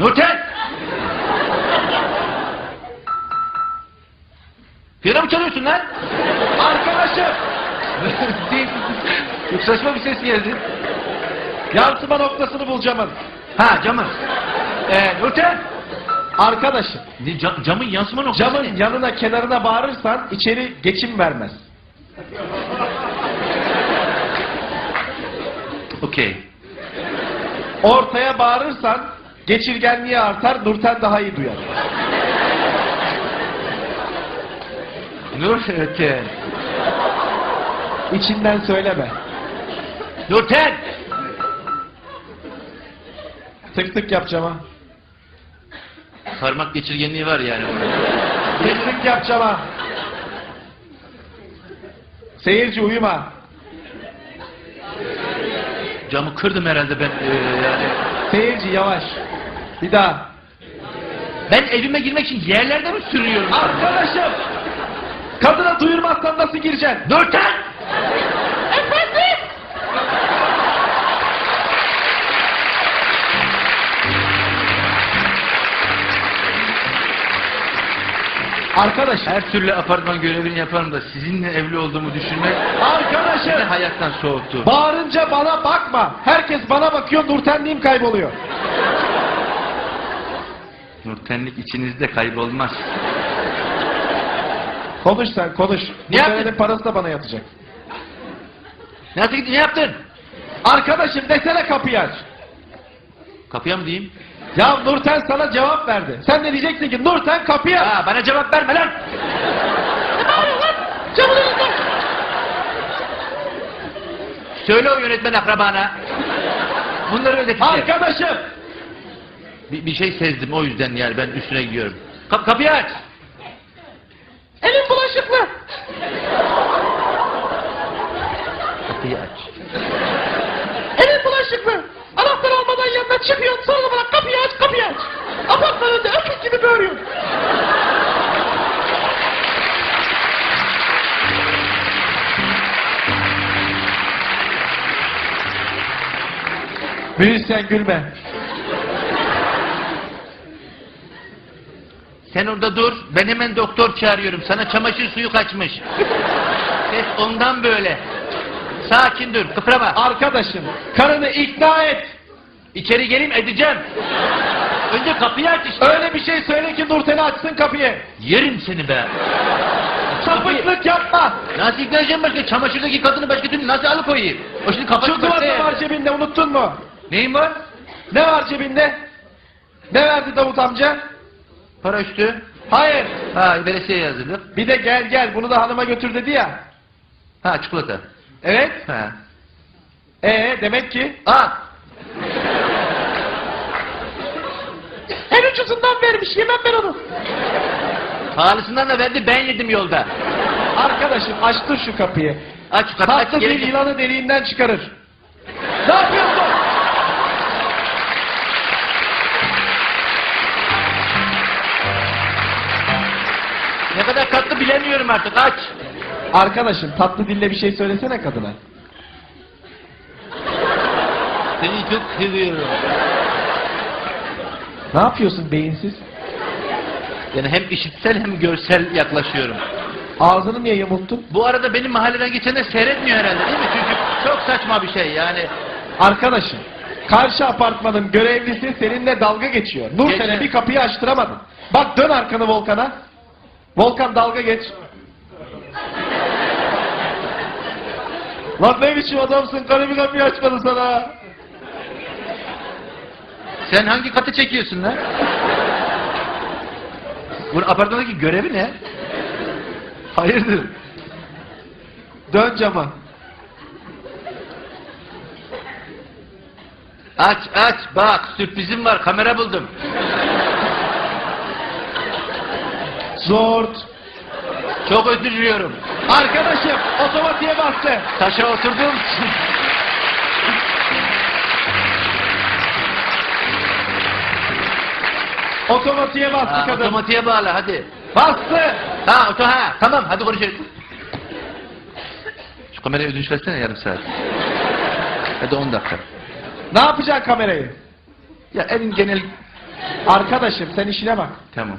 Nurten! Piyano mu çalıyorsun lan? Arkadaşım! Çok saçma bir ses geldi. Yansıma noktasını bul camın. Ha camın. Ee, Nurten! Arkadaşım, Ne, cam- camın yansıma noktası camın ne? yanına kenarına bağırırsan içeri geçim vermez. Okey. Ortaya bağırırsan geçirgenliği artar, Nurten daha iyi duyar. Nurten. İçinden söyleme. Nurten! Tık tık yap cama. Parmak geçirgenliği var yani. Tık tık yap cama. Seyirci uyuma. Camı kırdım herhalde ben ee, yani. Seyirci yavaş. Bir daha. Ben evime girmek için yerlerde mi sürüyorum? Arkadaşım! Kadına duyurmazsan nasıl gireceksin? Nurten! Arkadaşım! Her türlü apartman görevini yaparım da sizinle evli olduğumu düşünmek beni Arkadaşım! hayattan soğuttu. Bağırınca bana bakma. Herkes bana bakıyor, Nurtenliğim kayboluyor. Nurtenlik içinizde kaybolmaz. Konuş sen, konuş. Bu yaptın? parası da bana yatacak. Ne yaptın? Ne yaptın? Arkadaşım desene kapıyı aç. Kapıya mı diyeyim? Ya Nurten sana cevap verdi. Sen de diyeceksin ki Nurten kapıyı aç. Ha, bana cevap verme lan! Söyle o yönetmen akrabana. Bunları ödeteceğim. Arkadaşım! Bir, bir şey sezdim o yüzden yani ben üstüne gidiyorum. Kap kapıyı aç. Elin bulaşıklı. Kapıyı aç. Elin bulaşıklı. Anahtar almadan yanına çıkıyorsun sonra bana kapıyı aç kapıyı aç. Apartmanında öküz gibi böğürüyorsun. Müzisyen gülme. Sen orada dur. Ben hemen doktor çağırıyorum. Sana çamaşır suyu kaçmış. Ses ondan böyle. Sakin dur. Kıprama. Arkadaşım karını ikna et. İçeri geleyim edeceğim. Önce kapıyı aç işte. Öyle bir şey söyle ki Nurten'i açsın kapıyı. Yerim seni be. Sapıklık yapma. Nasıl ikna edeceğim başka? Çamaşırdaki kadını başka türlü nasıl alıkoyayım? O şimdi kafası Şu duvarda var cebinde unuttun mu? Neyin var? Ne var cebinde? Ne verdi Davut amca? Para üstü. Hayır. Ha veresiye yazdık. Bir de gel gel bunu da hanıma götür dedi ya. Ha çikolata. Evet. Ha. Ee demek ki Aa. en ucuzundan vermiş yemem ben onu. Pahalısından da verdi ben yedim yolda. Arkadaşım açtır şu kapıyı. Aç şu kapıyı. Tatlı gel. yılanı deliğinden çıkarır. Ne yapıyorsun? Kadar tatlı bilemiyorum artık aç. Arkadaşım tatlı dille bir şey söylesene kadına. Seni çok seviyorum. Ne yapıyorsun beyinsiz? Yani hem işitsel hem görsel yaklaşıyorum. Ağzını niye yamulttun? Bu arada benim mahalleden geçenler seyretmiyor herhalde değil mi? Çünkü çok saçma bir şey yani. Arkadaşım karşı apartmanın görevlisi seninle dalga geçiyor. Nurten'e Geçer. bir kapıyı açtıramadın. Bak dön arkanı Volkan'a. Volkan dalga geç. Lan ne biçim adamsın bir kapıyı açmadı sana. Sen hangi katı çekiyorsun lan? Bunun apartmandaki görevi ne? Hayırdır? Dön cama. Aç aç bak sürprizim var kamera buldum. Zort. Çok özür diliyorum. Arkadaşım otomatiğe bastı. Taşa oturduğum için. Otomatiğe bastı Ha, kadın. otomatiğe bağla hadi. Bastı. Ha oto ha tamam hadi konuşalım. Şu kamerayı ödünç versene yarım saat. Hadi 10 dakika. Ne yapacaksın kamerayı? Ya en genel Arkadaşım sen işine bak. Tamam.